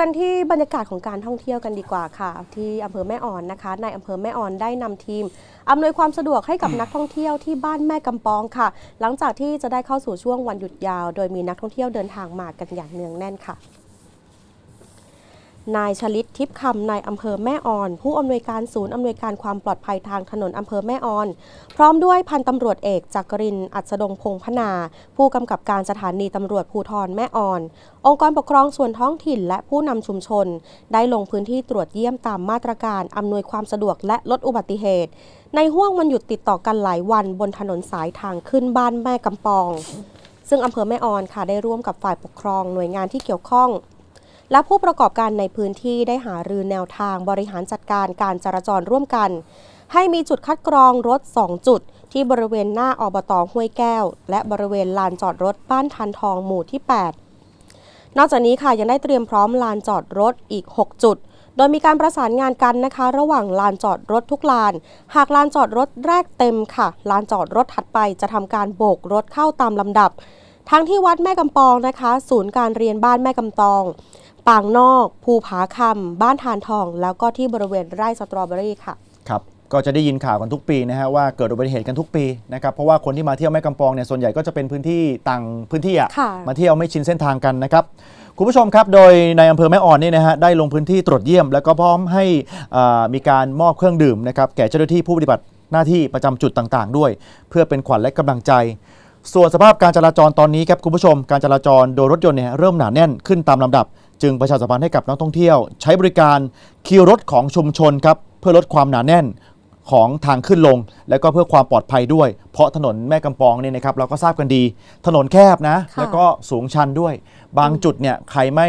กันที่บรรยากาศของการท่องเที่ยวกันดีกว่าค่ะ ที่อำเภอแม่อ่อนนะคะในอำเภอแม่อ่อนได้นำทีมอำนวยความสะดวกให้กับนักท่องเที่ยวที่บ้านแม่กำปองค่ะ หลังจากที่จะได้เข้าสู่ช่วงวันหยุดยาว โดยมีนักท่องเที่ยวเดินทางมากันอย่างเนืองแน่นค่ะ นายชลิตทิพย์คำนายอำเภอแม่อ่อน ผู้อำนวยการศูนย์อำนวยการความปลอดภัยทางถนนอำเภอแม่อ่อน พร้อมด้วยพันตำรวจเอกจักรินอัศดงพงพนา ผู้กำกับการสถานีตำรวจภูธรแม่อ่อน องค์กรปกครองส่วนท้องถิ่นและผู้นำชุมชน ได้ลงพื้นที่ตรวจเยี่ยมตามมาตรการอำนวยความสะดวกและลดอุบัติเหตุ ในห่วงวันหยุดติดต่อกันหลายวันบนถนนสายทางขึ้นบ้านแม่กำปอง ซึ่งอำเภอแม่อ่อนค่ะได้ร่วมกับฝ่ายปกครองหน่วยงานที่เกี่ยวข้อง และผู้ประกอบการในพื้นที่ได้หารือแนวทางบริหารจัดการการจราจรร่วมกัน ให้มีจุดคัดกรองรถ 2 จุด ที่บริเวณหน้าอบตห้วยแก้ว และบริเวณลานจอดรถบ้านทันทองหมู่ที่ 8 นอกจากนี้ค่ะยังได้เตรียมพร้อมลานจอดรถอีก 6 จุดโดยมีการประสานงานกันนะคะ ระหว่างลานจอดรถทุกลาน หากลานจอดรถแรกเต็มค่ะ ลานจอดรถถัดไปจะทำการโบกรถเข้าตามลำดับ ทั้งที่วัดแม่กำปองนะคะ ศูนย์การเรียนบ้านแม่กำตอง ปางนอก ภูผาคำบ้านทานทอง แล้วก็ที่บริเวณไร่สตรอเบอรี่ค่ะ ครับก็จะได้ยินข่าวกันทุกปีนะฮะว่าเกิดอุบัติเหตุกันทุกปีนะครับเพราะว่าคนที่มาเที่ยวแม่กำปองเนี่ยส่วนใหญ่ก็จะเป็นพื้นที่ต่างพื้นที่อะค่ะมาเที่ยวไม่ชินเส้นทางกันนะครับคุณผู้ชมครับโดยในอำเภอแม่อ่อนนี่นะฮะได้ลงพื้นที่ตรวจเยี่ยม แล้วก็พร้อมให้อ่ามีการมอบเครื่องดื่มนะครับแก่เจ้าหน้าที่ผู้ปฏิบัติหน้าที่ประจำจุดต่างๆ ด้วย เพื่อเป็นขวัญและกำลังใจ ส่วนสภาพการจราจรตอนนี้ครับคุณผู้ชมการจราจรโดยรถยนต์เนี่ยเริ่มหนาแน่นขึ้นตามลำดับ จึงประชาสัมพันธ์ให้กับนักท่องเที่ยว ใช้บริการคิวรถของชุมชนครับเพื่อลดความหนาแน่นของทางขึ้นลง แล้วก็เพื่อความปลอดภัยด้วย เพราะถนนแม่กำปองเนี่ยนะครับเราก็ทราบกันดี ถนนแคบนะค่ะแล้วก็สูงชันด้วย บางจุดเนี่ยใครไม่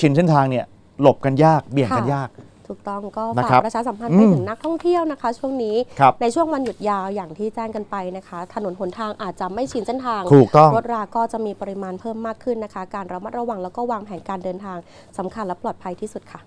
ชินเส้นทางเนี่ยหลบกันยากเบี่ยงกันยาก ถูกต้องก็นะฝากครับประชาสัมพันธ์อืมไปถึงนักท่องเที่ยวนะคะ ช่วงนี้ครับในช่วงวันหยุดยาวอย่างที่แจ้งกันไปนะคะ ถนนหนทางอาจจะไม่ชินเส้นทางถูกต้องรถราก็จะมีปริมาณเพิ่มมากขึ้นนะคะ การระมัดระวังแล้วก็วางแผนการเดินทางสำคัญและปลอดภัยที่สุดค่ะ